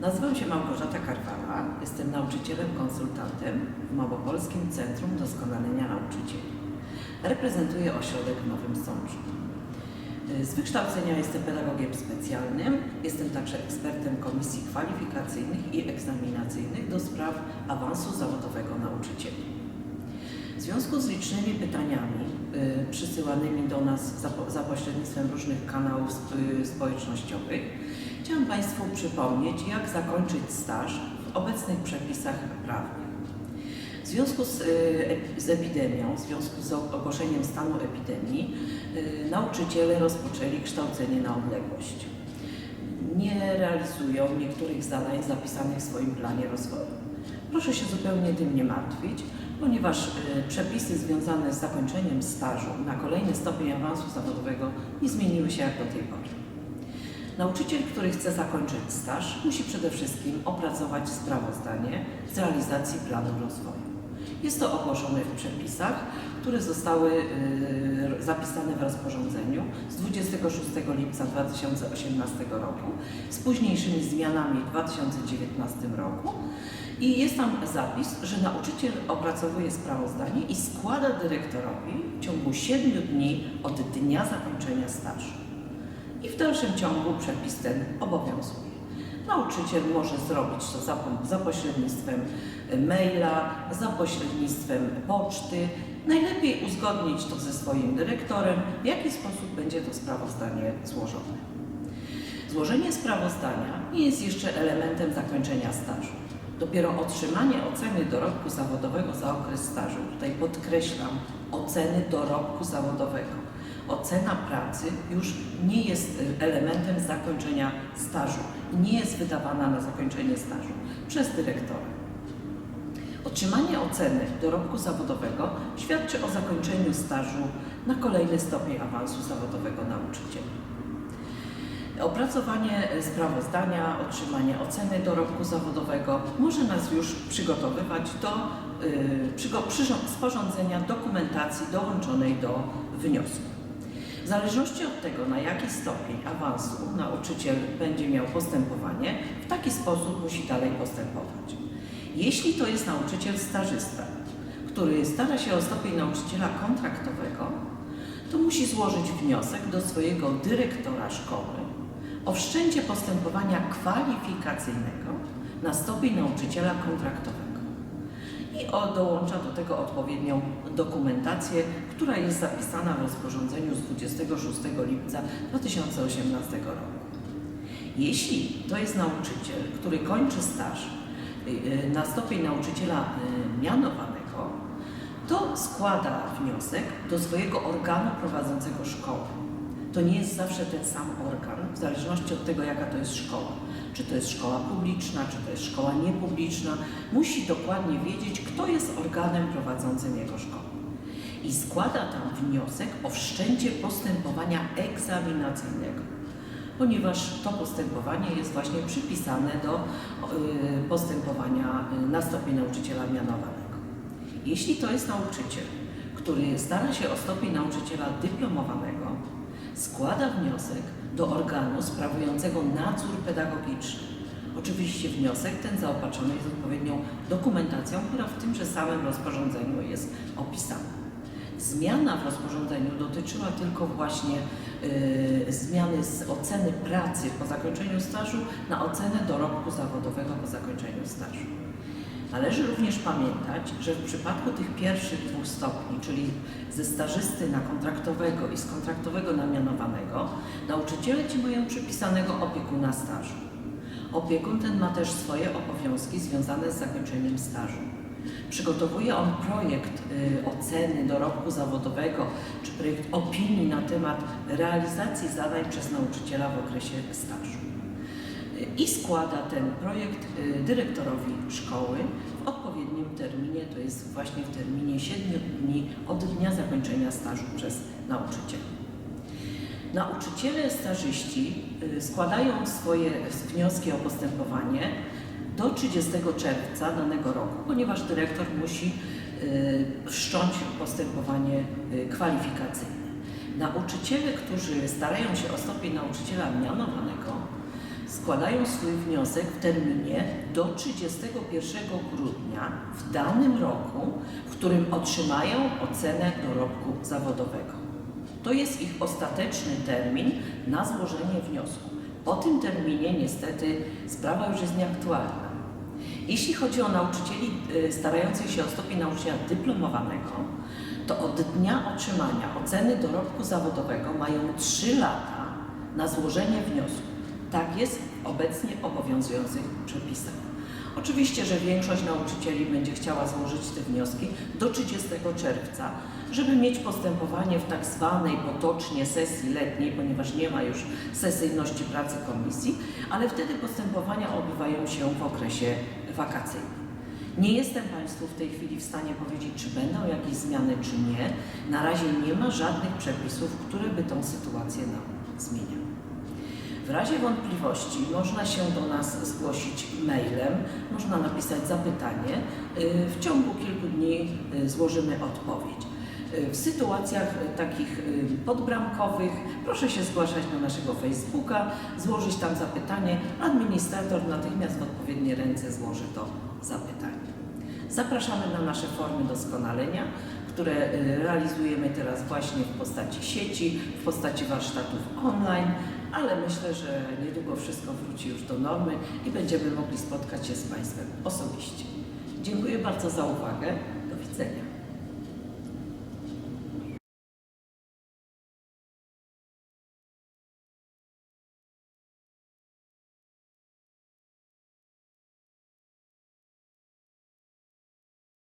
Nazywam się Małgorzata Karwala, jestem nauczycielem konsultantem w Małopolskim Centrum Doskonalenia Nauczycieli. Reprezentuję ośrodek w Nowym Sączu. Z wykształcenia jestem pedagogiem specjalnym, jestem także ekspertem komisji kwalifikacyjnych i egzaminacyjnych do spraw awansu zawodowego nauczycieli. W związku z licznymi pytaniami y, przysyłanymi do nas za, po- za pośrednictwem różnych kanałów y, społecznościowych, chciałam Państwu przypomnieć, jak zakończyć staż w obecnych przepisach prawnych. W związku z, y, z epidemią, w związku z ogłoszeniem stanu epidemii, y, nauczyciele rozpoczęli kształcenie na odległość. Nie realizują niektórych zadań zapisanych w swoim planie rozwoju. Proszę się zupełnie tym nie martwić, ponieważ y, przepisy związane z zakończeniem stażu na kolejny stopień awansu zawodowego nie zmieniły się jak do tej pory. Nauczyciel, który chce zakończyć staż, musi przede wszystkim opracować sprawozdanie z realizacji planu rozwoju. Jest to ogłoszone w przepisach, które zostały y, zapisane w rozporządzeniu z 26 lipca 2018 roku z późniejszymi zmianami w 2019 roku i jest tam zapis, że nauczyciel opracowuje sprawozdanie i składa dyrektorowi w ciągu 7 dni od dnia zakończenia stażu i w dalszym ciągu przepis ten obowiązuje. Nauczyciel może zrobić to za, za pośrednictwem e, maila, za pośrednictwem poczty. Najlepiej uzgodnić to ze swoim dyrektorem, w jaki sposób będzie to sprawozdanie złożone. Złożenie sprawozdania nie jest jeszcze elementem zakończenia stażu. Dopiero otrzymanie oceny dorobku zawodowego za okres stażu, tutaj podkreślam, oceny dorobku zawodowego. Ocena pracy już nie jest y, elementem zakończenia stażu i nie jest wydawana na zakończenie stażu przez dyrektora. Otrzymanie oceny dorobku zawodowego świadczy o zakończeniu stażu na kolejny stopień awansu zawodowego nauczyciela. Opracowanie e, sprawozdania, otrzymanie oceny dorobku zawodowego może nas już przygotowywać do y, przyrząd- sporządzenia dokumentacji dołączonej do wniosku. Zależności od tego, na jaki stopień awansu nauczyciel będzie miał postępowanie, w taki sposób musi dalej postępować. Jeśli to jest nauczyciel stażysta, który stara się o stopień nauczyciela kontraktowego, to musi złożyć wniosek do swojego dyrektora szkoły o wszczęcie postępowania kwalifikacyjnego na stopień nauczyciela kontraktowego i o, dołącza do tego odpowiednią dokumentację, która jest zapisana w rozporządzeniu z 26 lipca 2018 roku. Jeśli to jest nauczyciel, który kończy staż y, y, na stopień nauczyciela y, mianowanego, to składa wniosek do swojego organu prowadzącego szkołę. To nie jest zawsze ten sam organ, w zależności od tego, jaka to jest szkoła. Czy to jest szkoła publiczna, czy to jest szkoła niepubliczna. Musi dokładnie wiedzieć, kto jest organem prowadzącym jego szkołę. I składa tam wniosek o wszczęcie postępowania egzaminacyjnego, ponieważ to postępowanie jest właśnie przypisane do y, postępowania y, na stopień nauczyciela mianowanego. Jeśli to jest nauczyciel, który stara się o stopień nauczyciela dyplomowanego, składa wniosek do organu sprawującego nadzór pedagogiczny. Oczywiście wniosek ten zaopatrzony jest odpowiednią dokumentacją, która w tymże samym rozporządzeniu jest opisana. Zmiana w rozporządzeniu dotyczyła tylko właśnie y, zmiany z oceny pracy po zakończeniu stażu na ocenę dorobku zawodowego po zakończeniu stażu. Należy również pamiętać, że w przypadku tych pierwszych dwóch stopni, czyli ze stażysty na kontraktowego i z kontraktowego na mianowanego, nauczyciele ci mają przypisanego opiekuna stażu. Opiekun ten ma też swoje obowiązki związane z zakończeniem stażu. Przygotowuje on projekt y, oceny dorobku zawodowego czy projekt opinii na temat realizacji zadań przez nauczyciela w okresie stażu i składa ten projekt y, dyrektorowi szkoły w odpowiednim terminie, to jest właśnie w terminie 7 dni od dnia zakończenia stażu przez nauczyciela. Nauczyciele stażyści y, składają swoje wnioski o postępowanie do 30 czerwca danego roku, ponieważ dyrektor musi y, wszcząć postępowanie kwalifikacyjne. Nauczyciele, którzy starają się o stopień nauczyciela mianowanego, składają swój wniosek w terminie do 31 grudnia w danym roku, w którym otrzymają ocenę dorobku zawodowego. To jest ich ostateczny termin na złożenie wniosku. Po tym terminie niestety sprawa już jest nieaktualna. Jeśli chodzi o nauczycieli y, starających się o stopień nauczyciela dyplomowanego, to od dnia otrzymania oceny dorobku zawodowego mają 3 lata na złożenie wniosku. Tak jest w obecnie obowiązujących przepisach. Oczywiście, że większość nauczycieli będzie chciała złożyć te wnioski do 30 czerwca, żeby mieć postępowanie w tak zwanej potocznie sesji letniej, ponieważ nie ma już sesyjności pracy komisji, ale wtedy postępowania odbywają się w okresie wakacyjnym. Nie jestem Państwu w tej chwili w stanie powiedzieć, czy będą jakieś zmiany, czy nie. Na razie nie ma żadnych przepisów, które by tą sytuację nam zmieniały. W razie wątpliwości można się do nas zgłosić mailem, można napisać zapytanie. W ciągu kilku dni y, złożymy odpowiedź. Y, W sytuacjach y, takich podbramkowych proszę się zgłaszać na naszego Facebooka, złożyć tam zapytanie. Administrator natychmiast w odpowiednie ręce złoży to zapytanie. Zapraszamy na nasze formy doskonalenia, które realizujemy teraz właśnie w postaci sieci, w postaci warsztatów online, ale myślę, że niedługo wszystko wróci już do normy i będziemy mogli spotkać się z Państwem osobiście. Dziękuję bardzo za uwagę. Do widzenia.